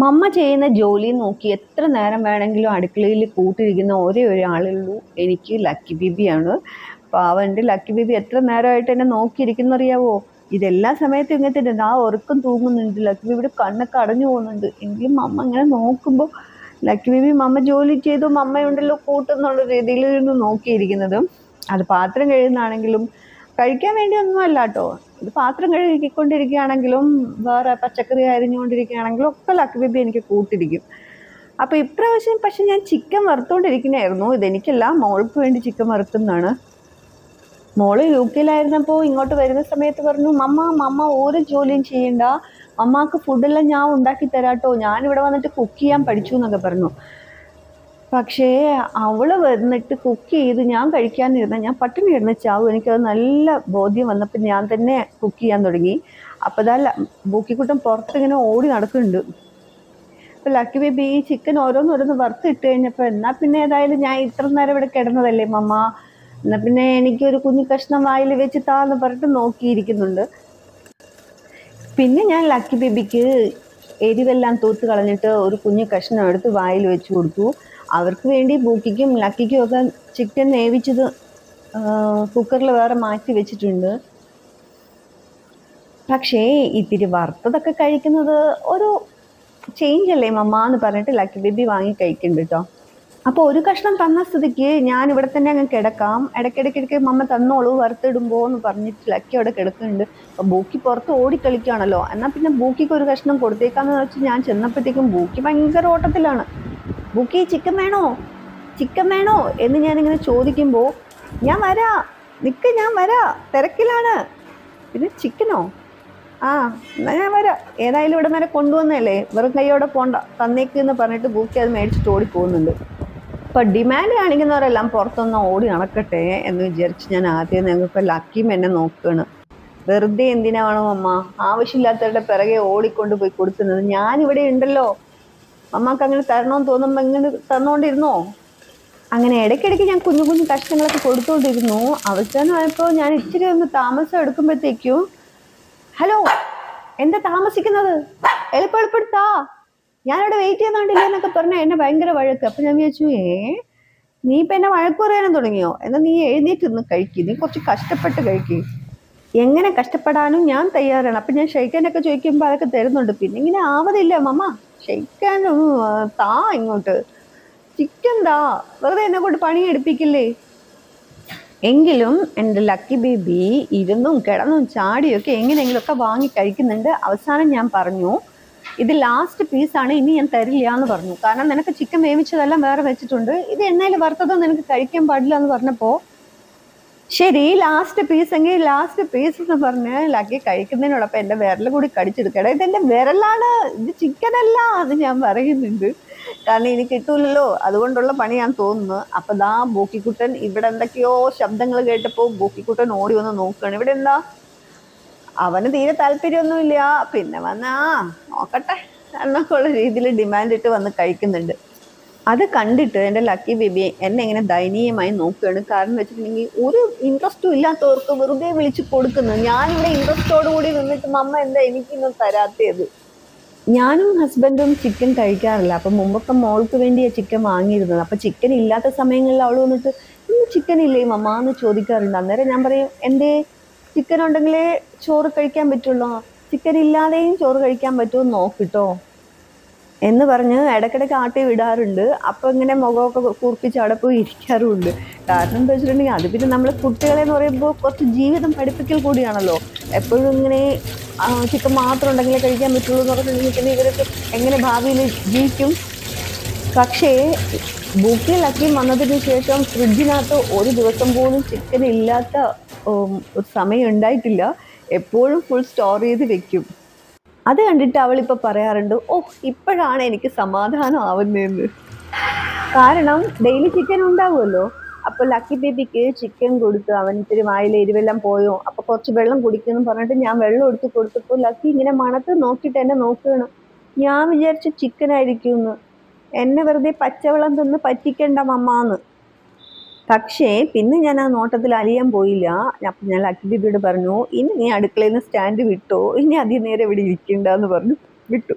മമ്മ ചെയ്യുന്ന ജോലി നോക്കി എത്ര നേരം വേണമെങ്കിലും അടുക്കളയിൽ കൂട്ടിരിക്കുന്ന ഒരേ ഒരാളുള്ളൂ. എനിക്ക് ലക്കി ബിബിയാണ്. എന്റെ ലക്കി ബിബി എത്ര നേരമായിട്ട് എന്നെ നോക്കിയിരിക്കുന്നറിയാവോ? ഇതെല്ലാ സമയത്തും ഇങ്ങനെ തന്നെ. ആ ഉറക്കം തൂങ്ങുന്നുണ്ട്. ലക്കി ബിബിയുടെ കണ്ണൊക്കെ അടഞ്ഞു പോകുന്നുണ്ട്. എങ്കിലും മമ്മ ഇങ്ങനെ നോക്കുമ്പോൾ ലക്കി ബിബി മമ്മ ജോലി ചെയ്തു. മമ്മയുണ്ടല്ലോ കൂട്ടെന്നുള്ള രീതിയിൽ ഇരുന്ന് നോക്കിയിരിക്കുന്നത്. അത് പാത്രം കഴിയുന്നതാണെങ്കിലും കഴിക്കാൻ വേണ്ടിയൊന്നും അല്ല കേട്ടോ. ഇത് പാത്രം കഴുകിക്കൊണ്ടിരിക്കുകയാണെങ്കിലും വേറെ പച്ചക്കറി അരിഞ്ഞുകൊണ്ടിരിക്കുകയാണെങ്കിലും ഒക്കെ ലക്ക് ബേബി എനിക്ക് കൂട്ടിരിക്കും അപ്പോൾ ഇപ്രാവശ്യം പക്ഷെ ഞാൻ ചിക്കൻ വറുത്തുകൊണ്ടിരിക്കുന്നതായിരുന്നു ഇതെനിക്കല്ല മോൾക്ക് വേണ്ടി ചിക്കൻ വറുത്തുന്നതാണ് മോൾ യു കെയിലായിരുന്നപ്പോൾ ഇങ്ങോട്ട് വരുന്ന സമയത്ത് പറഞ്ഞു മമ്മ മമ്മ ഒരു ജോലിയും ചെയ്യണ്ട. മമ്മക്ക് ഫുഡെല്ലാം ഞാൻ ഉണ്ടാക്കി തരാട്ടോ. ഞാനിവിടെ വന്നിട്ട് കുക്ക് ചെയ്യാൻ പഠിച്ചു എന്നൊക്കെ പറഞ്ഞു. പക്ഷേ അവൾ വന്നിട്ട് കുക്ക് ചെയ്ത് ഞാൻ കഴിക്കാനിരുന്ന ഞാൻ പട്ടിണി ഇടുന്ന ചാവും എനിക്കത് നല്ല ബോധ്യം വന്നപ്പോൾ ഞാൻ തന്നെ കുക്ക് ചെയ്യാൻ തുടങ്ങി. അപ്പോൾ ഇതാ ബൂക്കിക്കുട്ടൻ പുറത്തിങ്ങനെ ഓടി നടക്കുന്നുണ്ട്. അപ്പോൾ ലക്കി ബേബി ഈ ചിക്കൻ ഓരോന്നോരോന്ന് വറുത്തിട്ട് കഴിഞ്ഞപ്പോൾ എന്നാൽ പിന്നെ ഏതായാലും ഞാൻ ഇത്ര നേരം ഇവിടെ കിടന്നതല്ലേ മമ്മ? എന്നാൽ പിന്നെ എനിക്കൊരു കുഞ്ഞു കഷ്ണം വായിൽ വെച്ച് താന്ന് പറഞ്ഞിട്ട് നോക്കിയിരിക്കുന്നുണ്ട്. പിന്നെ ഞാൻ ലക്കി ബേബിക്ക് എരിവെല്ലാം തൂത്ത് കളഞ്ഞിട്ട് ഒരു കുഞ്ഞു കഷ്ണം എടുത്ത് വായിൽ വെച്ച് കൊടുത്തു. അവർക്ക് വേണ്ടി ബൂക്കിക്കും ലക്കിക്കും ഒക്കെ ചിക്കൻ വേവിച്ചത് കുക്കറിൽ വേറെ മാറ്റി വെച്ചിട്ടുണ്ട്. പക്ഷേ ഇത്തിരി വറുത്തതൊക്കെ കഴിക്കുന്നത് ഒരു ചേഞ്ച് അല്ലേ മമ്മ എന്ന് പറഞ്ഞിട്ട് ലക്കി ബേബി വാങ്ങി കഴിക്കുന്നുണ്ട് കേട്ടോ. അപ്പോൾ ഒരു കഷ്ണം തന്ന സ്ഥിതിക്ക് ഞാൻ ഇവിടെ തന്നെ അങ്ങ് കിടക്കാം. ഇടയ്ക്കിടയ്ക്കിടയ്ക്ക് മമ്മ തന്നോളൂ വറുത്തിടുമ്പോൾ എന്ന് പറഞ്ഞിട്ട് ലക്കി അവിടെ കിടക്കുന്നുണ്ട്. അപ്പോൾ ബൂക്കി പുറത്ത് ഓടിക്കളിക്കുകയാണല്ലോ. എന്നാൽ പിന്നെ ബൂക്കിക്ക് ഒരു കഷ്ണം കൊടുത്തേക്കാന്ന് വെച്ച് ഞാൻ ചെന്നപ്പോഴത്തേക്കും ബൂക്കി ഭയങ്കര ഓട്ടത്തിലാണ്. ബുക്കി ചിക്കൻ വേണോ? ചിക്കൻ വേണോ? എന്ന് ഞാനിങ്ങനെ ചോദിക്കുമ്പോൾ ഞാൻ വരാ. നിൽക്ക് ഞാൻ വരാ. തിരക്കിലാണ്. പിന്നെ ചിക്കനോ? ആ എന്നാൽ ഞാൻ വരാം. ഏതായാലും ഇവിടെ വരെ കൊണ്ടുവന്നല്ലേ വെറും കൈയോടെ പോണ്ട. തന്നേക്ക് എന്ന് പറഞ്ഞിട്ട് ബുക്കി അത് മേടിച്ചിട്ട് ഓടി പോകുന്നുണ്ട് അപ്പം ഡിമാൻഡ് കാണിക്കുന്നവരെല്ലാം പുറത്തൊന്ന് ഓടി നടക്കട്ടെ എന്ന് വിചാരിച്ച് ഞാൻ ആദ്യം ഞങ്ങൾക്ക് ലക്കിയും എന്നെ നോക്കുകയാണ് വെറുതെ എന്തിനാണോ അമ്മ? ആവശ്യമില്ലാത്തവരുടെ പിറകെ ഓടിക്കൊണ്ട് പോയി കൊടുക്കുന്നത്. ഞാനിവിടെ ഉണ്ടല്ലോ. അമ്മയ്ക്ക് അങ്ങനെ തരണമെന്ന് തോന്നുമ്പോൾ ഇങ്ങനെ തന്നുകൊണ്ടിരുന്നോ അങ്ങനെ ഇടയ്ക്കിടയ്ക്ക് ഞാൻ കുഞ്ഞു കുഞ്ഞു കഷ്ണങ്ങളൊക്കെ കൊടുത്തുകൊണ്ടിരുന്നു അവസാനമായപ്പോൾ ഞാൻ ഇച്ചിരി ഒന്ന് താമസം എടുക്കുമ്പോഴത്തേക്കും ഹലോ എന്താ താമസിക്കുന്നത്? എളുപ്പം എളുപ്പെടുത്താ ഞാനിവിടെ വെയിറ്റ് ചെയ്യുന്നുണ്ടില്ല എന്നൊക്കെ പറഞ്ഞാൽ എന്നെ ഭയങ്കര വഴക്ക്. അപ്പം ഞാൻ വിചാരിച്ചു ഏ നീ ഇപ്പം എന്നെ വഴക്ക് പറയാനും തുടങ്ങിയോ? എന്നാൽ നീ എഴുന്നേറ്റ് ഒന്ന് കഴിക്ക്. നീ കുറച്ച് കഷ്ടപ്പെട്ട് കഴിക്കും. എങ്ങനെ കഷ്ടപ്പെടാനും ഞാൻ തയ്യാറാണ്. അപ്പം ഞാൻ ഷെയ്ക്കാനൊക്കെ ചോദിക്കുമ്പോൾ അതൊക്കെ തരുന്നുണ്ട്. പിന്നെ ഇങ്ങനെ ആവതില്ല മമ്മ. ഷെയ്ക്കാനും താ ഇങ്ങോട്ട്. ചിക്കൻ താ. വെറുതെ എന്നെ കൊണ്ട് പണി എടുപ്പിക്കില്ലേ? എങ്കിലും എന്റെ ലക്കി ബേബി ഇരുന്നും കിടന്നും ചാടിയൊക്കെ എങ്ങനെയെങ്കിലുമൊക്കെ വാങ്ങി കഴിക്കുന്നുണ്ട്. അവസാനം ഞാൻ പറഞ്ഞു ഇത് ലാസ്റ്റ് പീസാണ് ഇനി ഞാൻ തരില്ല എന്ന് പറഞ്ഞു. കാരണം നിനക്ക് ചിക്കൻ വേവിച്ചതെല്ലാം വേറെ വെച്ചിട്ടുണ്ട്. ഇത് എണ്ണയിൽ വറുത്തതോ നിനക്ക് കഴിക്കാൻ പാടില്ല എന്ന് പറഞ്ഞപ്പോൾ ശരി ലാസ്റ്റ് പീസ് എങ്കിൽ ലാസ്റ്റ് പീസ് എന്ന് പറഞ്ഞ് ലക്കി കഴിക്കുന്നതിനോടൊപ്പം എന്റെ വിരൽ കൂടി കടിച്ചെടുക്കണം ഇതെന്റെ വിരലാണ് ഇത് അല്ല അത് ഞാൻ പറയുന്നുണ്ട്. കാരണം ഇനി കിട്ടൂലല്ലോ അതുകൊണ്ടുള്ള പണി ഞാൻ തോന്നുന്നു. അപ്പം ദാ ബോക്കിക്കുട്ടൻ ഇവിടെ എന്തൊക്കെയോ ശബ്ദങ്ങൾ കേട്ടപ്പോൾ ബോക്കിക്കുട്ടൻ ഓടി വന്ന് നോക്കുകയാണ്. ഇവിടെ എന്താ? അവന് തീരെ താല്പര്യമൊന്നുമില്ല. പിന്നെ വന്നാ നോക്കട്ടെ എന്നൊക്കെ ഉള്ള രീതിയിൽ ഡിമാൻഡ് ഇട്ട് വന്ന് കഴിക്കുന്നുണ്ട്. അത് കണ്ടിട്ട് എന്റെ ലക്കി ബേബി എന്നെ ഇങ്ങനെ ദയനീയമായി നോക്കുകയാണ്. കാരണം വെച്ചിട്ടുണ്ടെങ്കിൽ ഒരു ഇൻട്രസ്റ്റും ഇല്ലാത്തവർക്ക് വെറുതെ വിളിച്ച് കൊടുക്കുന്നു. ഞാനിവിടെ ഇൻട്രസ്റ്റോട് കൂടി നിന്നിട്ട് മമ്മ എന്താ എനിക്കിന്നും തരാത്തത്? ഞാനും ഹസ്ബൻഡും ചിക്കൻ കഴിക്കാറില്ല. അപ്പം മുമ്പൊക്കെ മോൾക്ക് വേണ്ടിയാണ് ചിക്കൻ വാങ്ങിയിരുന്നത്. അപ്പം ചിക്കൻ ഇല്ലാത്ത സമയങ്ങളിൽ അവൾ വന്നിട്ട് ഇന്ന് ചിക്കൻ ഇല്ലേ മമ്മ? എന്ന് ചോദിക്കാറുണ്ട്. അന്നേരം ഞാൻ പറയും എന്റെ ചിക്കൻ ഉണ്ടെങ്കിലേ ചോറ് കഴിക്കാൻ പറ്റുള്ളൂ. ചിക്കൻ ഇല്ലാതെയും ചോറ് കഴിക്കാൻ പറ്റുമോ? നോക്കിട്ടോ എന്ന് പറഞ്ഞ് ഇടയ്ക്കിടയ്ക്ക് ആട്ടി വിടാറുണ്ട്. അപ്പോൾ ഇങ്ങനെ മുഖമൊക്കെ കൂർപ്പിച്ച് അവിടെ പോയി ഇരിക്കാറുമുണ്ട്. കാരണം എന്താ വെച്ചിട്ടുണ്ടെങ്കിൽ അത് പിന്നെ നമ്മൾ കുട്ടികളെ എന്ന് പറയുമ്പോൾ കുറച്ച് ജീവിതം പഠിപ്പിക്കൽ കൂടിയാണല്ലോ. എപ്പോഴും ഇങ്ങനെ ചിക്കൻ മാത്രം ഉണ്ടെങ്കിലേ കഴിക്കാൻ പറ്റുള്ളൂ എന്ന് പറഞ്ഞിട്ടുണ്ടെങ്കിൽ പിന്നെ ഇവരൊക്കെ എങ്ങനെ ഭാവിയിൽ ജീവിക്കും. പക്ഷേ ബുക്കിൽ ലക്കിയും വന്നതിന് ശേഷം ഫ്രിഡ്ജിനകത്ത് ഒരു ദിവസം പോലും ചിക്കൻ ഇല്ലാത്ത ഒരു സമയം ഉണ്ടായിട്ടില്ല. എപ്പോഴും ഫുൾ സ്റ്റോർ ചെയ്ത് വെക്കും. അത് കണ്ടിട്ട് അവൾ അവളിപ്പോൾ പറയാറുണ്ട് ഓ ഇപ്പോഴാണ് എനിക്ക് സമാധാനം ആവുന്നതെന്ന്. കാരണം ഡെയിലി ചിക്കൻ ഉണ്ടാവുമല്ലോ. അപ്പോൾ ലക്കി ബേബിക്ക് ചിക്കൻ കൊടുത്തു അവൻ ഇത്തിരി വായിൽ എരിവെല്ലാം പോയോ? അപ്പോൾ കുറച്ച് വെള്ളം കുടിക്കുന്നു പറഞ്ഞിട്ട് ഞാൻ വെള്ളം എടുത്ത് കൊടുത്തപ്പോൾ ലക്കി ഇങ്ങനെ മണത്ത് നോക്കിയിട്ട് എന്നെ നോക്കുകയാണ്. ഞാൻ വിചാരിച്ചു ചിക്കൻ ആയിരിക്കും എന്നെ വെറുതെ പച്ചവെള്ളം തിന്ന് പറ്റിക്കണ്ട മമ്മാന്ന്. പക്ഷേ പിന്നെ ഞാൻ ആ നോട്ടത്തിൽ അലിയാൻ പോയില്ല. അപ്പം ഞാൻ ലക്കി ബിബിയോട് പറഞ്ഞു ഇനി നീ അടുക്കളയിൽ നിന്ന് സ്റ്റാൻഡ് വിട്ടോ? ഇനി അധികം നേരം ഇവിടെ ഇരിക്കണ്ടെന്ന് പറഞ്ഞു. വിട്ടു.